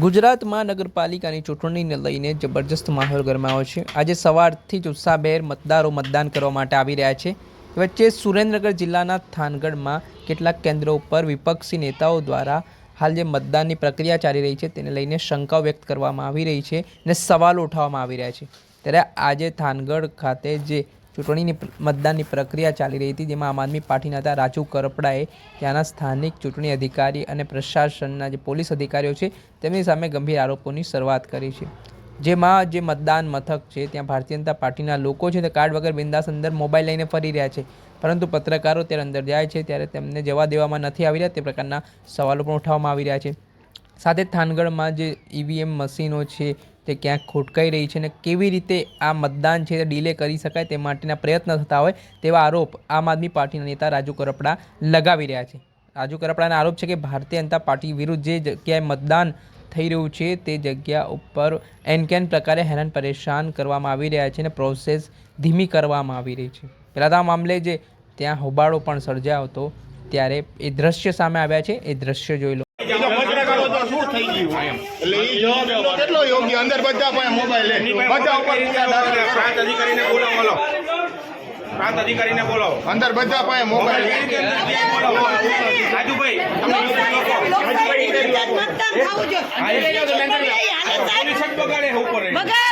ગુજરાતમાં નગરપાલિકાની ચૂંટણીને લઈને જબરજસ્ત માહોલ ગરમાયો છે. આજે સવારથી જ ઉત્સાહભેર મતદારો મતદાન કરવા માટે આવી રહ્યા છે. વચ્ચે સુરેન્દ્રનગર જિલ્લાના થાનગઢમાં કેટલાક કેન્દ્રો ઉપર વિપક્ષી નેતાઓ દ્વારા હાલ જે મતદાનની પ્રક્રિયા ચાલી રહી છે તેને લઈને શંકાઓ વ્યક્ત કરવામાં આવી રહી છે અને સવાલો ઉઠાવવામાં આવી રહ્યા છે. ત્યારે આજે થાનગઢ ખાતે જે ચૂંટણીની મતદાનની પ્રક્રિયા ચાલી રહી હતી, જેમાં આમ આદમી પાર્ટીના હતા રાજુ કરપડાએ ત્યાંના સ્થાનિક ચૂંટણી અધિકારી અને પ્રશાસનના જે પોલીસ અધિકારીઓ છે, તેમની સામે ગંભીર આરોપોની શરૂઆત કરી છે. જેમાં જે મતદાન મથક છે, ત્યાં ભારતીય જનતા પાર્ટીના લોકો છે, તે કાર્ડ વગર બિંદાસ અંદર મોબાઈલ લઈને ફરી રહ્યા છે. પરંતુ પત્રકારો ત્યારે અંદર જાય છે, ત્યારે તેમને જવા દેવામાં નથી આવી રહ્યા, તે પ્રકારના સવાલો પણ ઉઠાવવામાં આવી રહ્યા છે. સાથે થાનગઢમાં જે ઈવીએમ મશીનો છે તે ક્યાંક ખોટકાઈ રહી છે અને કેવી રીતે આ મતદાન છે તે ડીલે કરી શકાય તે માટેના પ્રયત્ન થતા હોય તેવા આરોપ આમ આદમી પાર્ટીના નેતા રાજુ કરપડા લગાવી રહ્યા છે. રાજુ કરપડાના આરોપ છે કે ભારતીય જનતા પાર્ટી વિરુદ્ધ જે જગ્યાએ મતદાન થઈ રહ્યું છે તે જગ્યા ઉપર એન કેન પ્રકારે હેરાન પરેશાન કરવામાં આવી રહ્યા છે અને પ્રોસેસ ધીમી કરવામાં આવી રહી છે. પહેલાં તો આ મામલે જે ત્યાં હોબાળો પણ સર્જાયો હતો ત્યારે એ દ્રશ્ય સામે આવ્યા છે, એ દ્રશ્ય જોઈ લો. તો શું થઈ ગયું? એમ. એટલે ઈ જવાબ કેટલો યોગ્ય? અંદર બધા પાસે મોબાઈલ લે બધા ઉપર. પ્રાંત અધિકારીને બોલાવો બોલો. પ્રાંત અધિકારીને બોલાવો. અંદર બધા પાસે મોબાઈલ રાજુભાઈ બગાડે ઉપર બધા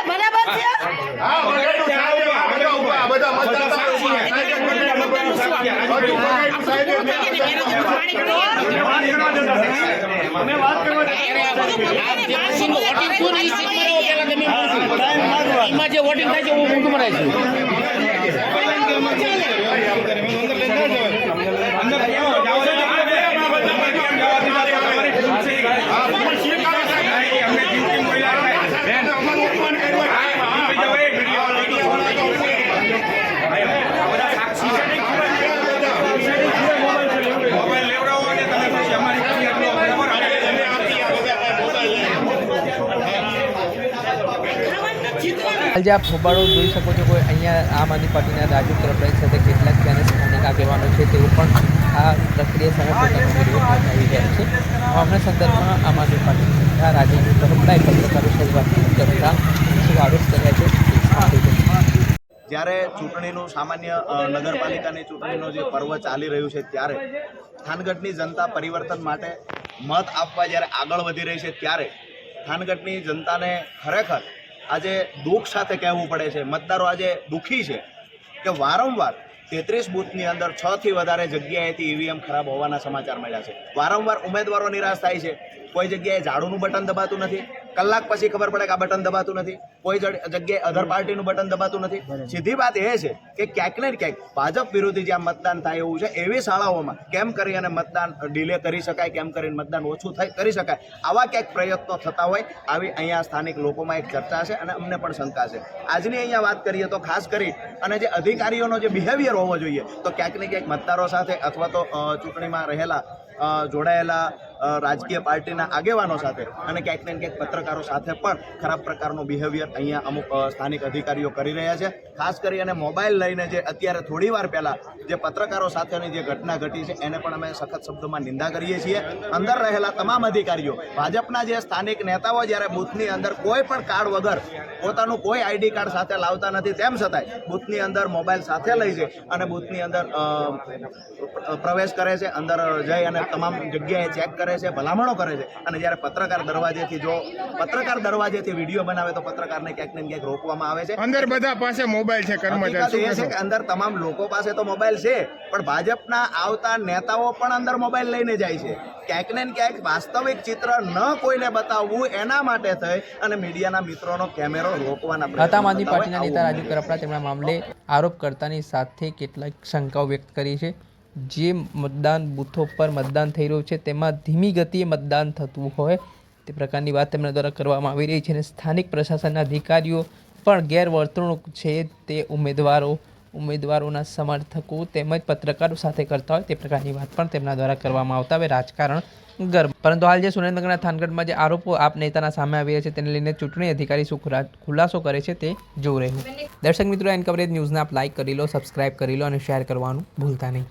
બધા મતદાર એમાં જે વોટિંગ થાય છે હું ઊંધું મરાય છું અંદર કેવો? જાઓ છો? કેમ જવા દીધા? તમારી ભૂલ છે. નહીં, અમને કેમ કેમ બોલ્યા? બેન, હા, બીજા ભાઈ, વીડિયો આ બધા સાક્ષી છે નહીં? મોબાઈલ લેવડાવો અને તમે પછી અમારી ફરિયાદ લો. બરાબર? હાલ જે આપ હોબાળો જોઈ શકો છો કોઈ અહીંયા આમ આદમી પાર્ટીના રાજુ કરપડાઈ સાથે કેટલાક ત્યાંના સ્થાનિક આગેવાનો છે, તેઓ પણ આ પ્રક્રિયા સામે પોતાનો વિરોધ નોંધાવી રહ્યા છે. હમણાં સંદર્ભમાં આમ આદમી પાર્ટીના નેતા રાજુ કરપડાએ પત્રકારો શરૂઆત કરતા શું આરોપ કર્યા છે જ્યારે ચૂંટણીનું સામાન્ય નગરપાલિકાની ચૂંટણીનો જે પર્વ ચાલી રહ્યું છે ત્યારે થાનગઢની જનતા પરિવર્તન માટે મત આપવા જ્યારે આગળ વધી રહી છે ત્યારે થાનગઢની જનતાને ખરેખર આજે દુઃખ સાથે કહેવું પડે છે, મતદારો આજે દુઃખી છે કે વારંવાર તેત્રીસ બૂથની અંદર છ થી વધારે જગ્યાએથી ઈવીએમ ખરાબ હોવાના સમાચાર મળ્યા છે. વારંવાર ઉમેદવારો નિરાશ થાય છે. કોઈ જગ્યાએ ઝાડુનું બટન દબાતું નથી. કલાક પછી ખબર પડે કે આ બટન દબાતું નથી. કોઈ જગ્યાએ અધર પાર્ટીનું બટન દબાતું નથી. સીધી વાત એ છે કે ક્યાંક ને ક્યાંક ભાજપ વિરોધી જ્યાં મતદાન થાય એવું છે એવી શાળાઓમાં કેમ કરી અને મતદાન ડિલે કરી શકાય કેમ કરીને મતદાન ઓછું થઈ કરી શકાય આવા ક્યાંક પ્રયત્નો થતા હોય આવી અહીંયા સ્થાનિક લોકોમાં એક ચર્ચા છે અને અમને પણ શંકા છે. આજની અહીંયા વાત કરીએ તો ખાસ કરી અને જે અધિકારીઓનો જે બિહેવિયર હોવો જોઈએ તો ક્યાંક ને ક્યાંક મતદારો સાથે અથવા તો ચૂંટણીમાં રહેલા જોડાયેલા રાજકીય પાર્ટીના આગેવાનો સાથે અને ક્યાંક ને ક્યાંક પત્રકારો સાથે પણ ખરાબ પ્રકારનું બિહેવિયર અહીંયા અમુક સ્થાનિક અધિકારીઓ કરી રહ્યા છે. ખાસ કરી અને મોબાઈલ લઈને જે અત્યારે થોડી વાર પહેલાં જે પત્રકારો સાથેની જે ઘટના ઘટી છે, એને પણ અમે સખત શબ્દોમાં નિંદા કરીએ છીએ. અંદર રહેલા તમામ અધિકારીઓ, ભાજપના જે સ્થાનિક નેતાઓ જ્યારે બૂથની અંદર કોઈ પણ કાર્ડ વગર પોતાનું કોઈ આઈડી કાર્ડ સાથે લાવતા નથી, તેમ છતાંય બૂથની અંદર મોબાઈલ સાથે લઈ છે અને બૂથની અંદર પ્રવેશ કરે છે, અંદર જઈ અને તમામ જગ્યાએ ચેક કરે છે, ભલામણો કરે છે. અને જ્યારે પત્રકાર દરવાજેથી જો, પત્રકાર દરવાજેથી વીડિયો બનાવે તો પત્રકારને ક્યાંક ને ક્યાંક રોકવામાં આવે છે. અંદર બધા પાસે મોબાઈલ છે કર્મચારી. એ છે કે અંદર તમામ લોકો પાસે તો મોબાઈલ છે પણ ભાજપના આવતા નેતાઓ પણ અંદર મોબાઈલ લઈને જાય છે. ક્યાંક ને ક્યાંક વાસ્તવિક ચિત્ર ન કોઈને બતાવવું એના માટે થઈ અને મીડિયાના મિત્રોનો કેમેરો રોકવાના પ્રયત્નો આમ આદમી પાર્ટીના નેતા રાજીવ કરપડા તેમના મામલે આરોપ કરતાની સાથે કેટલાક શંકાઓ વ્યક્ત કરી છે. જે મતદાન બૂથો પર મતદાન થઈ રહ્યું છે તેમાં ધીમી ગતિએ મતદાન થતું હોય તે પ્રકારની વાત તેમના દ્વારા કરવામાં આવી રહી છે અને સ્થાનિક પ્રશાસનના અધિકારીઓ પણ ગેરવર્તણૂક છે તે ઉમેદવારો, ઉમેદવારોના સમર્થકો તેમજ પત્રકારો સાથે કરતા હોય તે પ્રકારની વાત પણ તેમના દ્વારા કરવામાં આવતા હવે રાજકારણ ગરમ પરંતુ હાલ જે સુરેન્દ્રનગરના થાનગઢમાં જે આરોપો આપ નેતાના સામે આવી રહ્યા છે તેને લઈને ચૂંટણી અધિકારી શું ખુલા- ખુલાસો કરે છે તે જોઈ રહ્યું. દર્શક મિત્રો, એન કવરેજ ન્યૂઝને આપ લાઇક કરી લો સબસ્ક્રાઇબ કરી લો અને શેર કરવાનું ભૂલતા નહીં.